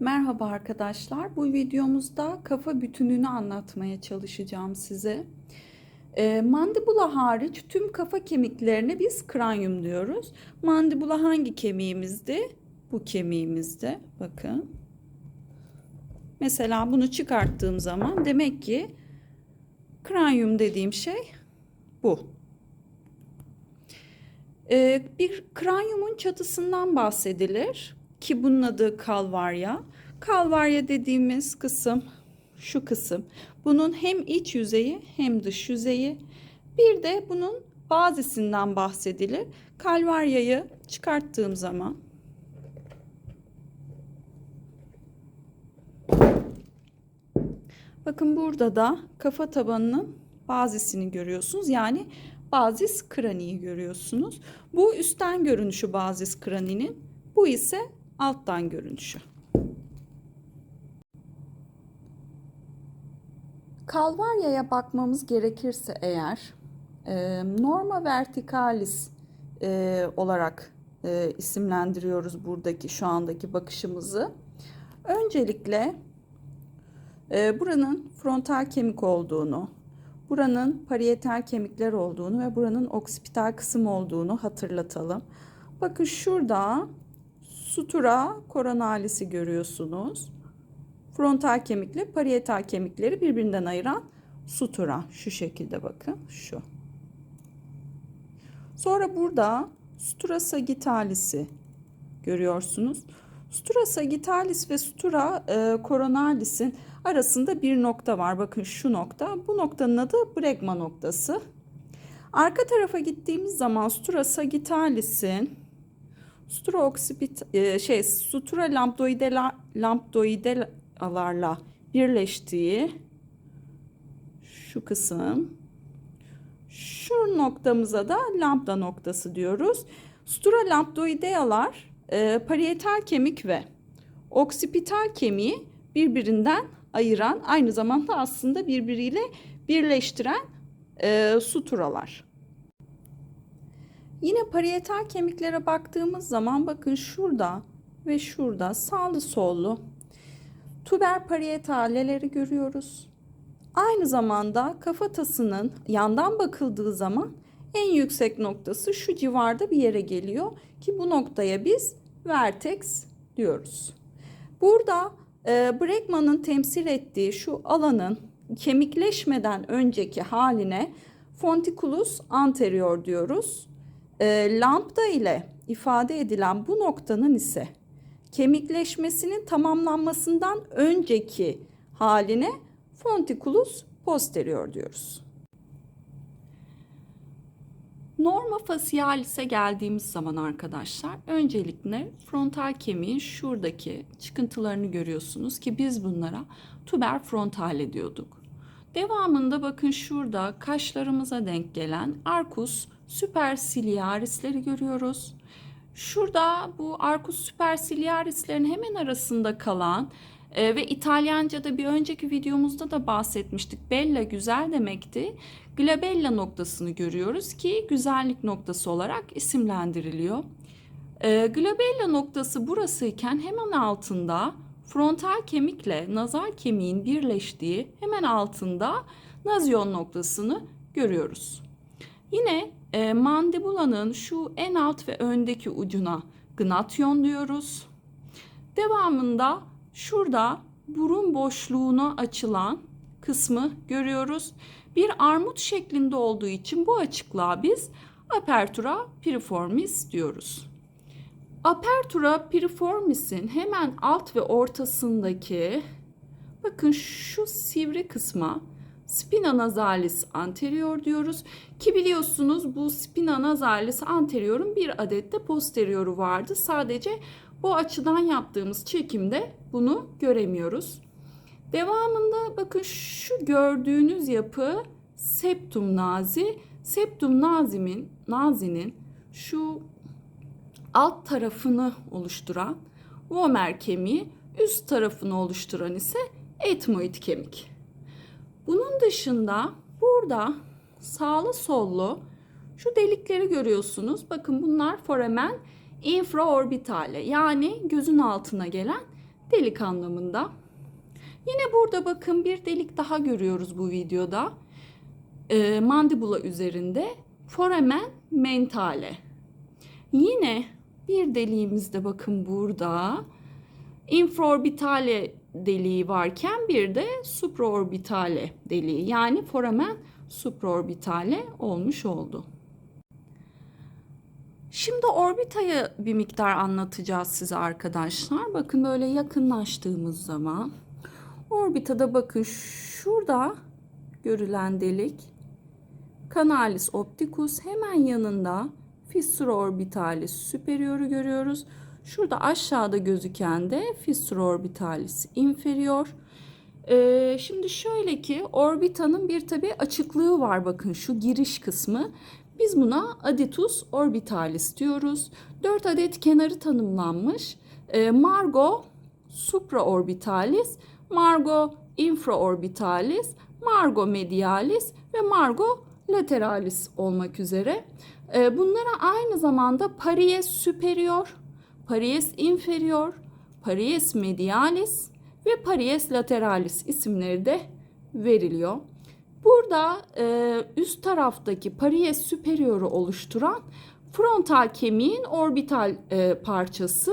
Merhaba arkadaşlar. Bu videomuzda kafa bütününü anlatmaya çalışacağım size. Ee, mandibula hariç tüm kafa kemiklerine biz kranyum diyoruz. Mandibula hangi kemiğimizdi? Bu kemiğimizde. Bakın. Mesela bunu çıkarttığım zaman demek ki kranyum dediğim şey bu. Ee, bir kranyumun çatısından bahsedilir ki bunun adı kalvarya. Kalvarya dediğimiz kısım şu kısım. Bunun hem iç yüzeyi hem dış yüzeyi. Bir de bunun bazisinden bahsedilir. Kalvaryayı çıkarttığım zaman Bakın burada da kafa tabanının bazisini görüyorsunuz. Yani bazis kraniyi görüyorsunuz. Bu üstten görünüşü bazis kraninin. Bu ise alttan görünüşü. Kalvarya'ya bakmamız gerekirse eğer e, norma verticalis e, olarak e, isimlendiriyoruz buradaki şu andaki bakışımızı. Öncelikle e, buranın frontal kemik olduğunu, buranın parietal kemikler olduğunu ve buranın oksipital kısım olduğunu hatırlatalım. Bakın şurada sutura koronalisi görüyorsunuz. Frontal kemikle parietal kemikleri birbirinden ayıran sutura. Şu şekilde bakın şu. Sonra burada sutura sagittalisi görüyorsunuz. Sutura sagittalis ve sutura e, coronalis'in arasında bir nokta var. Bakın şu nokta. Bu noktanın adı bregma noktası. Arka tarafa gittiğimiz zaman sutura sagittalis'in sutura oksipit e, şey sutura lambdoidal lambdoidalarla birleştiği şu kısım şu noktamıza da lambda noktası diyoruz. Sutura lambdoidealar e, parietal kemik ve oksipital kemiği birbirinden ayıran aynı zamanda aslında birbiriyle birleştiren e, suturalar. Yine parietal kemiklere baktığımız zaman bakın şurada ve şurada sağlı sollu tuber parietaleleri görüyoruz. Aynı zamanda kafatasının yandan bakıldığı zaman en yüksek noktası şu civarda bir yere geliyor ki bu noktaya biz vertex diyoruz. Burada e, Bregman'ın temsil ettiği şu alanın kemikleşmeden önceki haline fonticulus anterior diyoruz. E, lambda ile ifade edilen bu noktanın ise kemikleşmesinin tamamlanmasından önceki haline fonticulus posterior diyoruz. Norma facialis'e geldiğimiz zaman arkadaşlar öncelikle frontal kemiğin şuradaki çıkıntılarını görüyorsunuz ki biz bunlara tuber frontale diyorduk. Devamında bakın şurada kaşlarımıza denk gelen arcus superciliaris'leri görüyoruz. Şurada bu arcus superciliaris'lerin hemen arasında kalan e, ve İtalyanca'da bir önceki videomuzda da bahsetmiştik. Bella güzel demekti. Glabella noktasını görüyoruz ki güzellik noktası olarak isimlendiriliyor. E, glabella noktası burasıyken hemen altında frontal kemikle nazal kemiğin birleştiği hemen altında nazyon noktasını görüyoruz. Yine e, mandibulanın şu en alt ve öndeki ucuna gnatyon diyoruz. Devamında şurada burun boşluğuna açılan kısmı görüyoruz. Bir armut şeklinde olduğu için bu açıklığa biz apertura piriformis diyoruz. Apertura piriformis'in hemen alt ve ortasındaki bakın şu sivri kısma spina nasalis anterior diyoruz ki biliyorsunuz bu spina nasalis anteriorun bir adet de posterioru vardı. Sadece bu açıdan yaptığımız çekimde bunu göremiyoruz. Devamında bakın şu gördüğünüz yapı septum nazi. Septum nazimin nazinin şu alt tarafını oluşturan vomer kemiği, üst tarafını oluşturan ise etmoid kemik. Bunun dışında burada sağlı sollu şu delikleri görüyorsunuz. Bakın bunlar foramen infraorbitale yani gözün altına gelen delik anlamında. Yine burada bakın bir delik daha görüyoruz bu videoda. Ee, mandibula üzerinde foramen mentale. Yine bir deliğimizde bakın burada infraorbitale deliği varken bir de supraorbitale deliği yani foramen supraorbitale olmuş oldu. Şimdi orbitayı bir miktar anlatacağız size arkadaşlar. Bakın böyle yakınlaştığımız zaman orbitada bakın şurada görülen delik Canalis opticus hemen yanında fissura orbitalis superior'u görüyoruz. Şurada aşağıda gözüken de fissura orbitalis inferior. Ee, şimdi şöyle ki orbitanın bir tabi açıklığı var bakın şu giriş kısmı. Biz buna aditus orbitalis diyoruz. 4 adet kenarı tanımlanmış. Ee, margo supraorbitalis, margo infraorbitalis, margo medialis ve margo lateralis olmak üzere. Ee, bunlara aynı zamanda paries superior, paries inferior, paries medialis ve paries lateralis isimleri de veriliyor. Burada e, üst taraftaki paries superior'u oluşturan frontal kemiğin orbital e, parçası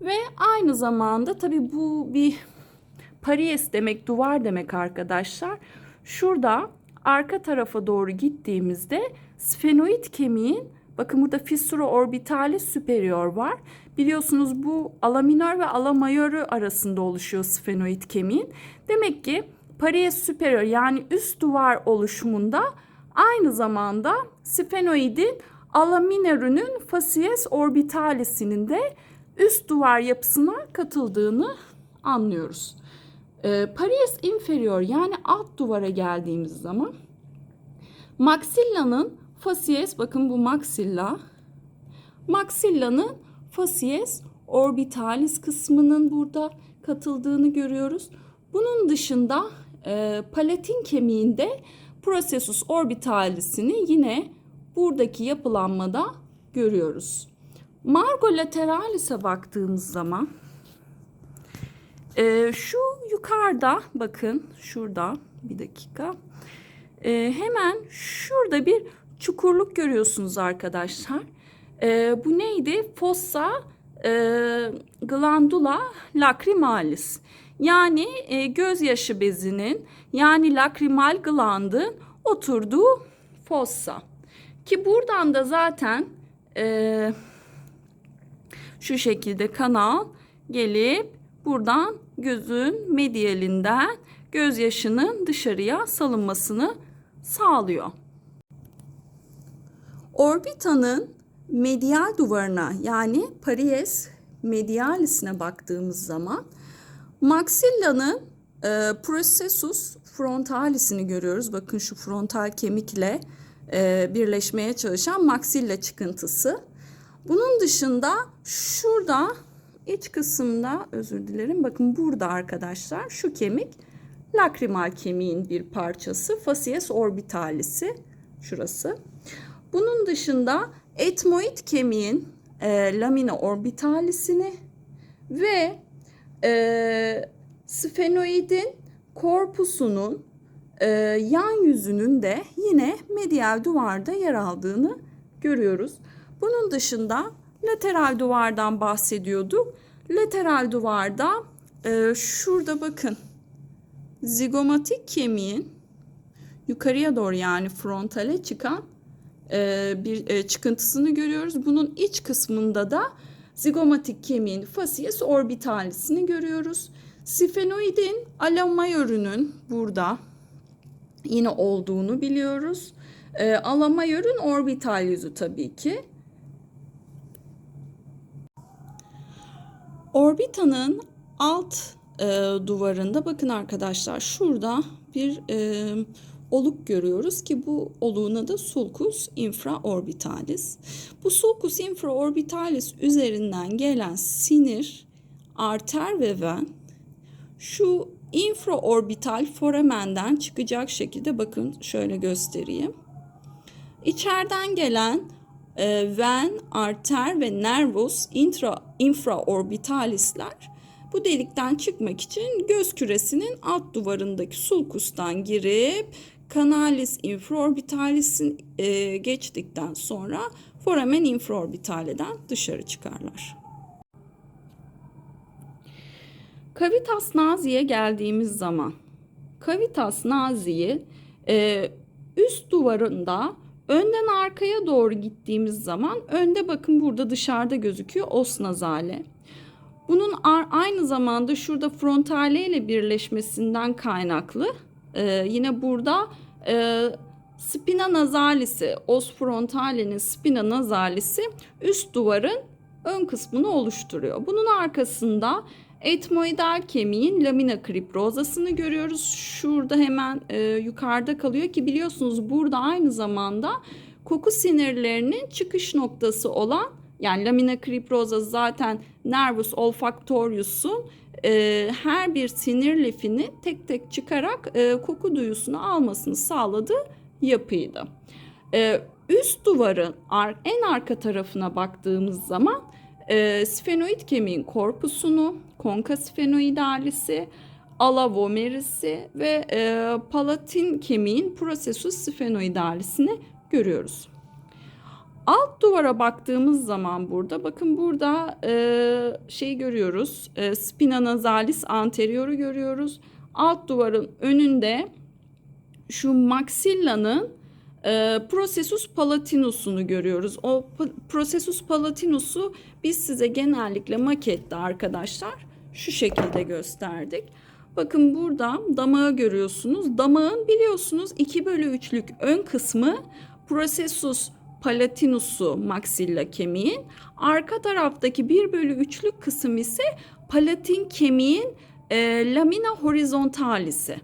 ve aynı zamanda tabi bu bir paries demek duvar demek arkadaşlar. Şurada arka tarafa doğru gittiğimizde sfenoid kemiğin bakın burada fissura orbitalis superior var. Biliyorsunuz bu ala minör ve ala majörü arasında oluşuyor sfenoid kemiğin. Demek ki paries superior yani üst duvar oluşumunda aynı zamanda sfenoidin ala minörünün facies orbitalisinin de üst duvar yapısına katıldığını anlıyoruz. E, paries inferior yani alt duvara geldiğimiz zaman maxilla'nın facies bakın bu maxilla maxilla'nın facies orbitalis kısmının burada katıldığını görüyoruz. Bunun dışında e, palatin kemiğinde processus orbitalisini yine buradaki yapılanmada görüyoruz. Margo lateralis'e baktığımız zaman e, şu yukarıda bakın şurada bir dakika e, hemen şurada bir çukurluk görüyorsunuz arkadaşlar. E, bu neydi? Fossa e, glandula lacrimalis. Yani e, gözyaşı bezinin yani lakrimal glandın oturduğu fossa. Ki buradan da zaten e, şu şekilde kanal gelip buradan gözün medyalinden gözyaşının dışarıya salınmasını sağlıyor. Orbitanın medial duvarına yani paries medialisine baktığımız zaman maxilla'nın e, processus frontalisini görüyoruz. Bakın şu frontal kemikle e, birleşmeye çalışan maxilla çıkıntısı. Bunun dışında şurada iç kısımda özür dilerim bakın burada arkadaşlar şu kemik lakrimal kemiğin bir parçası facies orbitalisi şurası. Bunun dışında etmoid kemiğin e, lamina orbitalisini ve e, sfenoidin korpusunun e, yan yüzünün de yine medial duvarda yer aldığını görüyoruz. Bunun dışında lateral duvardan bahsediyorduk. Lateral duvarda e, şurada bakın zigomatik kemiğin yukarıya doğru yani frontale çıkan e, bir e, çıkıntısını görüyoruz. Bunun iç kısmında da zigomatik kemiğin facies orbitalisini görüyoruz. Sifenoidin ala majörünün burada yine olduğunu biliyoruz. E, ala majörün orbital yüzü tabii ki. Orbitanın alt e, duvarında bakın arkadaşlar şurada bir e, oluk görüyoruz ki bu oluğuna da sulcus infraorbitalis. Bu sulcus infraorbitalis üzerinden gelen sinir, arter ve ven şu infraorbital foramenden çıkacak şekilde bakın şöyle göstereyim. İçeriden gelen e, ven, arter ve nervus intra infraorbitalisler Bu delikten çıkmak için göz küresinin alt duvarındaki sulkustan girip kanalis infraorbitalis'in e, geçtikten sonra foramen infraorbitaleden dışarı çıkarlar. Cavitas nazi'ye geldiğimiz zaman Cavitas nazi'yi e, üst duvarında önden arkaya doğru gittiğimiz zaman önde bakın burada dışarıda gözüküyor os nazale. Bunun aynı zamanda şurada frontale ile birleşmesinden kaynaklı e, yine burada e, spina nazalisi, os frontale'nin spina nazalisi üst duvarın ön kısmını oluşturuyor. Bunun arkasında etmoidal kemiğin lamina kriprozasını görüyoruz. Şurada hemen e, yukarıda kalıyor ki biliyorsunuz burada aynı zamanda koku sinirlerinin çıkış noktası olan yani lamina kriproza zaten nervus olfactorius'un e, her bir sinir lifini tek tek çıkarak e, koku duyusunu almasını sağladığı yapıydı. E, üst duvarın ar, en arka tarafına baktığımız zaman e, sfenoid kemiğin korpusunu, konka sfenoidalisi, ala vomerisi ve e, palatin kemiğin processus sfenoidalisini görüyoruz. Alt duvara baktığımız zaman burada bakın burada e, şey görüyoruz. E, spina nasalis anterioru görüyoruz. Alt duvarın önünde şu maxillanın e, processus palatinus'unu görüyoruz. O processus palatinusu biz size genellikle makette arkadaşlar şu şekilde gösterdik. Bakın burada damağı görüyorsunuz. Damağın biliyorsunuz 2 bölü 3'lük ön kısmı processus palatinusu maxilla kemiğin. Arka taraftaki 1 bölü 3'lük kısım ise palatin kemiğin e, lamina horizontalisi.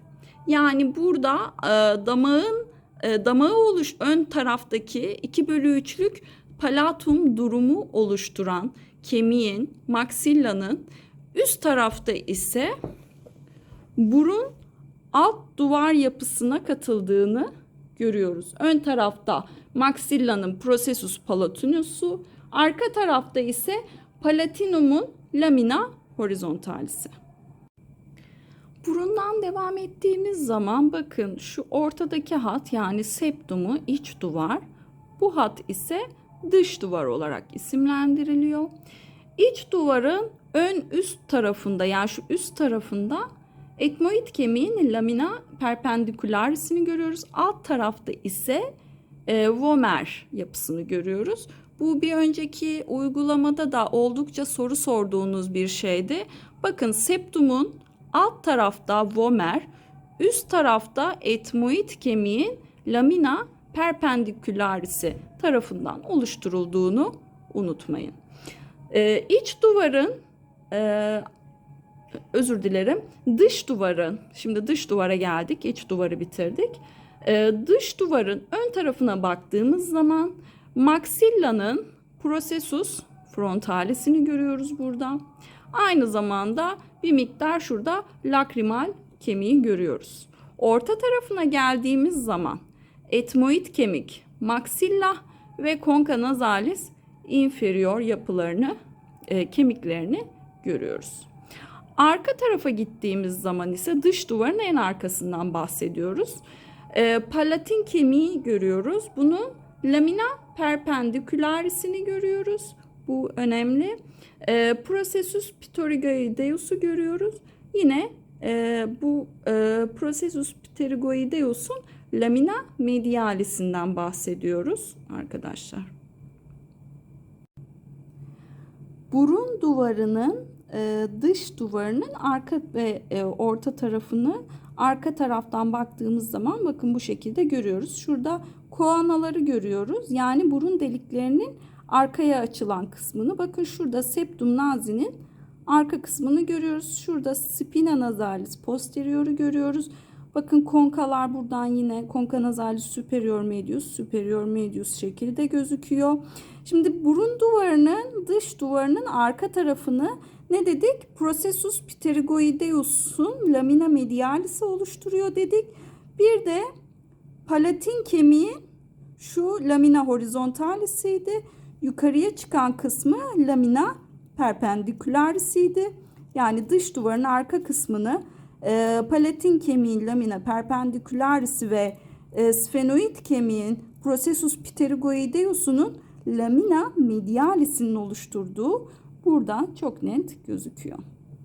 Yani burada e, damağın e, damağı oluş ön taraftaki 2 bölü 3'lük palatum durumu oluşturan kemiğin, maksillanın üst tarafta ise burun alt duvar yapısına katıldığını görüyoruz. Ön tarafta maxillanın processus palatinusu, arka tarafta ise palatinumun lamina horizontalisi. Burundan devam ettiğimiz zaman bakın şu ortadaki hat yani septumu iç duvar, bu hat ise dış duvar olarak isimlendiriliyor. İç duvarın ön üst tarafında yani şu üst tarafında etmoid kemiğin lamina perpendikularisini görüyoruz. Alt tarafta ise e, vomer yapısını görüyoruz. Bu bir önceki uygulamada da oldukça soru sorduğunuz bir şeydi. Bakın septumun alt tarafta vomer, üst tarafta etmoid kemiğin lamina perpendikularisi tarafından oluşturulduğunu unutmayın. Ee, iç duvarın e, özür dilerim dış duvarın şimdi dış duvara geldik iç duvarı bitirdik. Ee, dış duvarın ön tarafına baktığımız zaman maxillanın processus frontalisini görüyoruz burada. Aynı zamanda bir miktar şurada lakrimal kemiği görüyoruz. Orta tarafına geldiğimiz zaman etmoid kemik, maxilla ve conca nasalis inferior yapılarını, e, kemiklerini görüyoruz. Arka tarafa gittiğimiz zaman ise dış duvarın en arkasından bahsediyoruz. E, palatin kemiği görüyoruz. Bunun lamina perpendikularisini görüyoruz. Bu önemli. E, Processus pterygoideus'u görüyoruz. Yine e, bu e, Processus pterygoideus'un lamina medialisinden bahsediyoruz arkadaşlar. Burun duvarının e, dış duvarının arka ve e, orta tarafını arka taraftan baktığımız zaman bakın bu şekilde görüyoruz. Şurada koanaları görüyoruz. Yani burun deliklerinin arkaya açılan kısmını. Bakın şurada septum nazinin arka kısmını görüyoruz. Şurada spina nasalis posterioru görüyoruz. Bakın konkalar buradan yine konka nasalis superior medius, superior medius şekilde gözüküyor. Şimdi burun duvarının dış duvarının arka tarafını ne dedik? Processus pterygoideus'un lamina medialisi oluşturuyor dedik. Bir de palatin kemiği şu lamina horizontalisiydi. Yukarıya çıkan kısmı lamina perpendikularisiydi. Yani dış duvarın arka kısmını e, palatin kemiğin lamina perpendicularis'i ve e, sphenoid kemiğin processus pterygoideus'unun lamina medialis'inin oluşturduğu burada çok net gözüküyor.